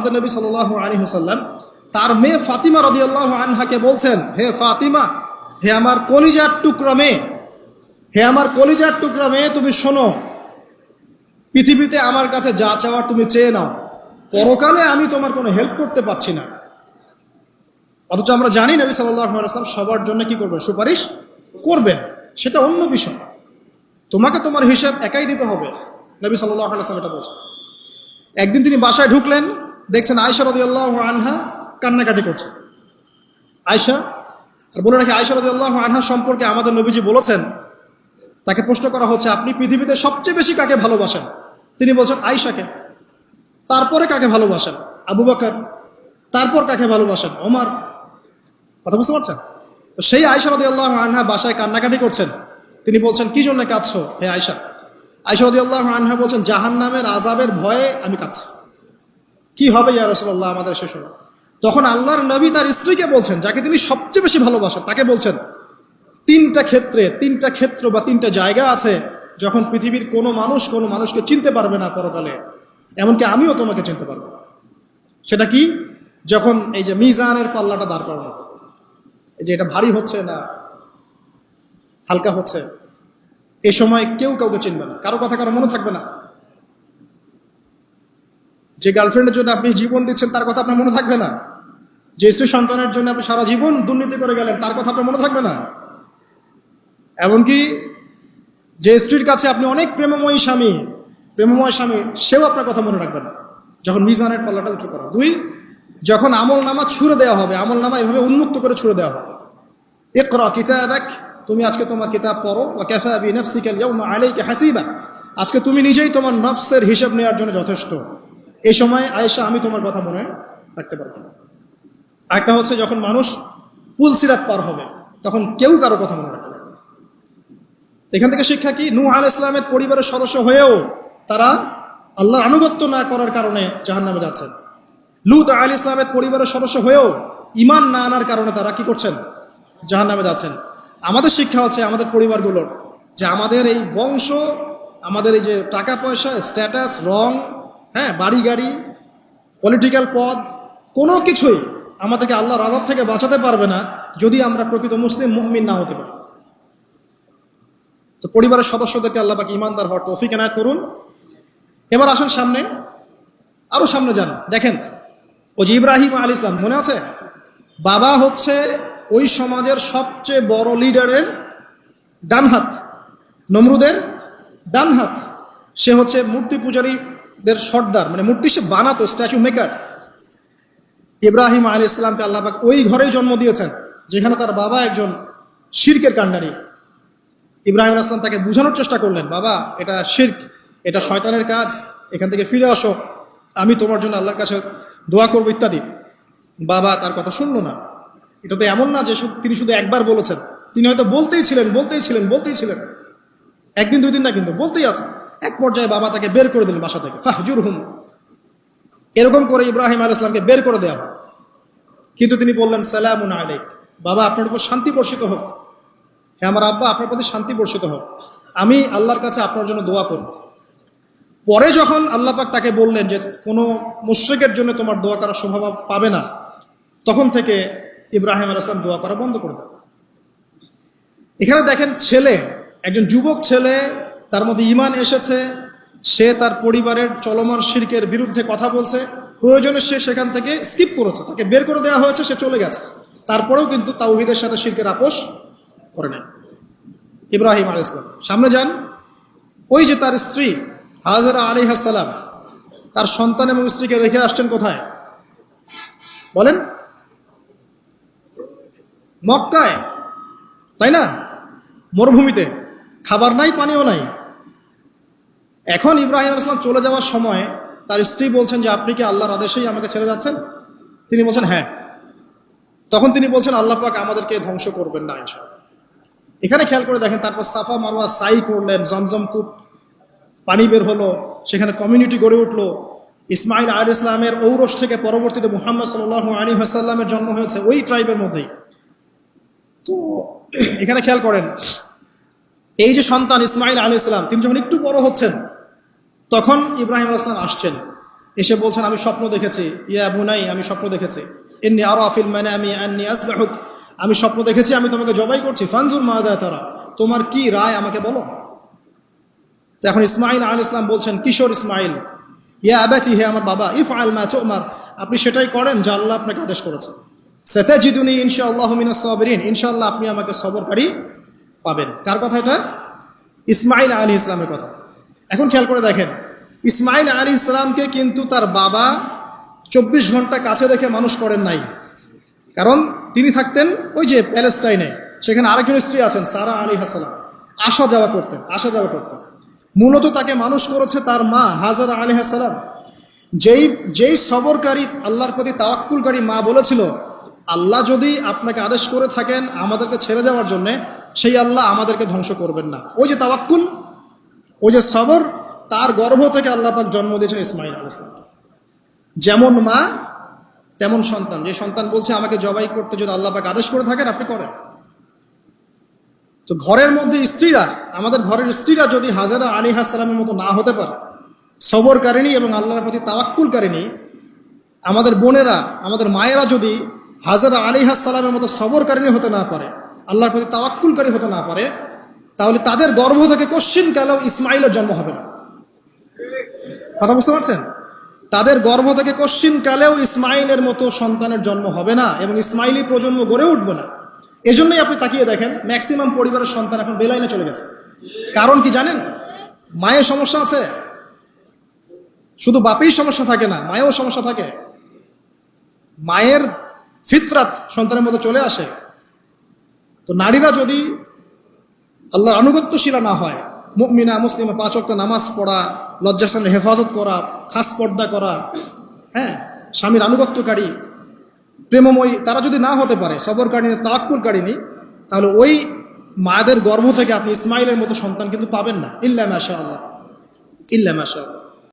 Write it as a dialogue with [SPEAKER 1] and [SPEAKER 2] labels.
[SPEAKER 1] আমাদের নবী সাল আলী হাসাল্লাম তার মেয়ে ফাতিমা রদিয়াল্লাহ আনহাকে বলছেন, হে ফাতিমা, হে আমার কলিজার টুকরা মেয়ে, হে আমার কলিজার টুকরা মেয়ে, তুমি শোনো, পৃথিবীতে আমার কাছে যা চাওয়ার তুমি চেয়ে নাও। পরকালে আমি তোমার কোনো হেল্প করতে পারছি না। অথচ আমরা জানি নবী সাল্লাম সবার জন্য কি করবেন? সুপারিশ করবেন। সেটা অন্য বিষয়। তোমাকে তোমার হিসাব একাই দিতে হবে। নবী সাল্লাহ আলাইসলাম এটা বলছেন। একদিন তিনি বাসায় ঢুকলেন দেখছেন আয়সা রদিয়াল্লাহ আনহা কান্নাকাটি করছে। আয়সা আর বলে রাখি আয়সা রদিয়াল্লাহ আনহা সম্পর্কে আমাদের নবীজি বলেছেন, তাকে প্রশ্ন করা হচ্ছে, আপনি পৃথিবীতে সবচেয়ে বেশি কাকে ভালোবাসেন? তিনি বলছেন আয়সাকে তারপরে কাকে ভালোবাসেন? আবু বকর। তারপর কাকে ভালোবাসেন? ওমর। কথা বুঝতে পারছেন? তো সেই আয়সা আল্লাহ আনহা বাসায় কান্নাকাটি করছেন। তিনি বলছেন, কি জন্য কাঁদছো হে আয়সা আয়সা রদি আল্লাহ আনহা বলছেন জাহান নামের আজাবের ভয়ে আমি কাঁদছি। কি হবে ইয়া রসল্লাহ আমাদের শেষ হলো। তখন আল্লাহর নবী তার স্ত্রীকে বলছেন, যাকে তিনি সবচেয়ে বেশি ভালোবাসেন, তাকে বলছেন, তিনটা ক্ষেত্রে, তিনটা ক্ষেত্র বা তিনটা জায়গা আছে যখন পৃথিবীর কোনো মানুষ কোনো মানুষকে চিনতে পারবে না পরকালে। এমনকি আমিও তোমাকে চিনতে পারব সেটা কি? যখন এই যে মিজানের পাল্লাটা দাঁড় করানো, এই যে এটা ভারী হচ্ছে না হালকা হচ্ছে, এ সময় কেউ কাউকে চিনবে না, কারও কথা কারও মনে থাকবে না। যে গার্লফ্রেন্ডের জন্য আপনি জীবন দিচ্ছেন, তার কথা আপনার মনে থাকবে না। যে স্ত্রী সন্তানের জন্য আপনি সারা জীবন দুর্নীতি করে গেলেন, তার কথা আপনার মনে থাকবে না। এমনকি যে স্ত্রীর কাছে আপনি অনেক প্রেমময়ী স্বামী, প্রেমময় স্বামী, সেও আপনার কথা মনে রাখবে না। যখন মিজানের পাল্লাটা উঁচু করা। দুই, যখন আমল নামা ছুড়ে দেওয়া হবে, আমল নামা এভাবে উন্মুক্ত করে ছুড়ে দেওয়া হবে। একরা কিতাব এক তুমি আজকে তোমার কিতাব পড়ো বা ক্যাফা বি নফসিকাল আলাইকা হাসিবা। আজকে তুমি নিজেই তোমার নফসের হিসাব নেওয়ার জন্য যথেষ্ট। এই সময় আয়েশা, আমি তোমার কথা মনে রাখতে পারব না। একটা হচ্ছে, যখন মানুষ পুল সিরাত পার হবে, তখন কেউ কারও কথা মনে রাখতে পারবে এখান থেকে শিক্ষা কি? নূহ আল ইসলামের পরিবারের সদস্য হয়েও তারা আল্লাহর আনুগত্য না করার কারণে জাহান নামে যাচ্ছেন লুত আল ইসলামের পরিবারের সদস্য হয়েও ইমান না আনার কারণে তারা কি করছেন? জাহান নামে যাচ্ছেন। আমাদের শিক্ষা হচ্ছে, আমাদের পরিবারগুলোর যে আমাদের এই বংশ, আমাদের এই যে টাকা পয়সা স্ট্যাটাস রং হ্যাঁ বাড়ি গাড়ি পলিটিক্যাল পদ, কোনো কিছুই আমাদেরকে আল্লাহ রাজাব থেকে বাঁচাতে পারবে না যদি আমরা প্রকৃত মুসলিম মুহমিন না হতে পারি। তো পরিবারের সদস্যদেরকে আল্লাহ পাকে ইমানদার হওয়ার তৌফিক এনায়ত করুন। এবার আসুন সামনে আরও সামনে যান, দেখেন ও যে ইব্রাহিম আল ইসলাম মনে আছে? বাবা হচ্ছে ওই সমাজের সবচেয়ে বড় লিডারের ডান হাত নমরুদের ডান হাত সে হচ্ছে মূর্তি পূজারীদের সর্দার মানে মূর্তি সে বানাতো স্ট্যাচু মেকার ইব্রাহিম আলী ইসলামকে আল্লাহবাক ওই ঘরেই জন্ম দিয়েছেন, যেখানে তার বাবা একজন শির্কের কাণ্ডারি। ইব্রাহিম আলাইহিস সালাম তাকে বোঝানোর চেষ্টা করলেন, বাবা, এটা শির্ক, এটা শয়তানের কাজ, এখান থেকে ফিরে আসো, আমি তোমার জন্য আল্লাহর কাছে দোয়া করব, ইত্যাদি। বাবা তার কথা শুনলো না। এটা তো এমন না যে তিনি শুধু একবার বলেছেন, তিনি হয়তো বলতেই ছিলেন বলতেই ছিলেন বলতেই ছিলেন। একদিন দুই দিন না, কিন্তু বলতেই আছে এক পর্যায়ে বাবা তাকে বের করে দিলেন বাসা থেকে। ফাহজুর হুম এরকম করে ইব্রাহিম আল ইসলামকে বের করে দেওয়া কিন্তু তিনি বললেন, সালামুন আলাইক। বাবা, আপনার উপর শান্তি বর্ষিত হোক। হ্যাঁ আমার আব্বা, আপনার প্রতি শান্তি বর্ষিত হোক। আমি আল্লাহর কাছে আপনার জন্য দোয়া করব। পরে যখন আল্লাহ পাক তাকে বললেন যে, কোনো মুশ্রিকের জন্য তোমার দোয়া করার সম্ভাবনা পাবে না, তখন থেকে ইব্রাহিম আল ইসলাম দোয়া করা বন্ধ করে দেন। এখানে দেখেন ছেলে, একজন যুবক ছেলে তার মধ্যে ইমান এসেছে, সে তার পরিবারের চলমান শির্কের বিরুদ্ধে কথা বলছে, প্রয়োজনে সে সেখান থেকে স্কিপ করেছে, তাকে বের করে দেওয়া হয়েছে, সে চলে গেছে। তারপরেও কিন্তু তাওহিদের সাথে শির্কের আপোষ করে নেয় ইব্রাহিম আলী ইসলাম সামনে যান। ওই যে তার স্ত্রী, হাজারা আলী হাসালাম তার সন্তান এবং স্ত্রীকে রেখে আসছেন কোথায়? বলেন। মক্কায়, তাই না? মরুভূমিতে। খাবার নাই, পানিও নাই। এখন ইব্রাহিম আলাইহিস চলে যাওয়ার সময় তার স্ত্রী বলছেন যে, আপনি কি আল্লাহর আদেশেই আমাকে ছেড়ে যাচ্ছেন? তিনি বলছেন হ্যাঁ। তখন তিনি বলছেন, আল্লাহ পাক আমাদেরকে ধ্বংস করবেন না ইনশাআল্লাহ। এখানে খেয়াল করে দেখেন, তারপর সাফা মারওয়া সাই করলেন, জমজম কূপ পানি বের হলো, সেখানে কমিউনিটি গড়ে উঠল। ইসমাইল আল ইসলামের ঔরস থেকে পরবর্তীতে মুহাম্মদ সাল আলী হাসাল্লামের জন্ম হয়েছে ওই ট্রাইবের মধ্যেই। তো এখানে খেয়াল করেন, এই যে সন্তান ইসমাইল আলী ইসলাম তিনি যখন একটু বড় হচ্ছেন তখন ইব্রাহিম আল ইসলাম আসছেন। এসে বলছেন, আমি স্বপ্ন দেখেছি। ইয়া বুনাই, আমি স্বপ্ন দেখেছি। এমনি আরও আফিল মানে আমি আন্নি আমি স্বপ্ন দেখেছি, আমি তোমাকে জবাই করছি। ফানজুর মাহাদা তারা, তোমার কি রায় আমাকে বলো? তো এখন ইসমাইল আল ইসলাম বলছেন, কিশোর ইসমাইল ইয়া আবাচি হে আমার বাবা ইফ আল মা তোমার। আপনি সেটাই করেন যা আল্লাহ আপনাকে আদেশ করেছে। সেতে জিদুনি ইনশা আল্লাহ মিনা সবরিন। ইনশাআল্লাহ আপনি আমাকে সবরকারী পাবেন। কার কথা এটা? ইসমাইল আলী ইসলামের কথা। এখন খেয়াল করে দেখেন ইসমাইল আলী ইসলামকে কিন্তু তার বাবা চব্বিশ ঘণ্টা কাছে রেখে মানুষ করেন নাই। কারণ তিনি থাকতেন ওই যে প্যালেস্টাইনে, সেখানে আরেকজন স্ত্রী আছেন, সারা আলী হাসালাম। আসা যাওয়া করতেন, আসা যাওয়া করতেন। মূলত তাকে মানুষ করেছে তার মা হাজারা আলী হাসালাম। যেই যেই সবরকারী আল্লাহর প্রতি তাওয়াক্কুলকারী মা বলেছিল, আল্লাহ যদি আপনাকে আদেশ করে থাকেন আমাদেরকে ছেড়ে যাওয়ার জন্যে, সেই আল্লাহ আমাদেরকে ধ্বংস করবেন না। ওই যে তাওয়াক্কুল, ওই যে সবর তার গর্ভ থেকে আল্লাহ পাক জন্ম দিয়েছেন ইসমাইল আল যেমন মা, তেমন সন্তান। যে সন্তান বলছে, আমাকে জবাই করতে যদি আল্লাহ পাক আদেশ করে থাকেন, আপনি করেন। তো ঘরের মধ্যে স্ত্রীরা, আমাদের ঘরের স্ত্রীরা যদি হাজারা আলী হাসালামের মতো না হতে পারে, সবরকারিণী এবং আল্লাহর প্রতি তাওয়াক্কুলকারিণী, আমাদের বোনেরা, আমাদের মায়েরা যদি হাজারা আলী হাসালামের মতো সবরকারিণী হতে না পারে, আল্লাহর প্রতি তাওয়াক্কুলকারী হতে না পারে, তাহলে তাদের গর্ভ থেকে কশ্চিন কালেও ইসমাইলের জন্ম হবে না? কথা বুঝতে পারছেন? তাদের গর্ভ থেকে কশ্চিন কালেও ইসমাইলের মতো সন্তানের জন্ম হবে না এবং ইসমাইলি প্রজন্ম গড়ে উঠবে না। এজন্যই আপনি তাকিয়ে দেখেন ম্যাক্সিমাম পরিবারের সন্তান এখন বেলাইনে চলে গেছে। কারণ কি জানেন? মায়ের সমস্যা আছে। শুধু বাপেই সমস্যা থাকে না, মায়েও সমস্যা থাকে। মায়ের ফিতরাত সন্তানের মধ্যে চলে আসে। তো নারীরা যদি আল্লাহর আনুগত্যশীলা না হয়, মুমিনা, মুসলিমা পাঁচ ওয়াক্ত নামাজ পড়া লজ্জাস্থানের হেফাজত করা, খাস পর্দা করা হ্যাঁ স্বামীর আনুগত্যকারী, প্রেমময়ী, তারা যদি না হতে পারে সবরকারিনী তাক্কুলকারিনী তাহলে ওই মায়েদের গর্ভ থেকে আপনি ইসমাইলের মতো সন্তান কিন্তু পাবেন না। ইল্লা মাশা আল্লাহ ইল্লা মাশা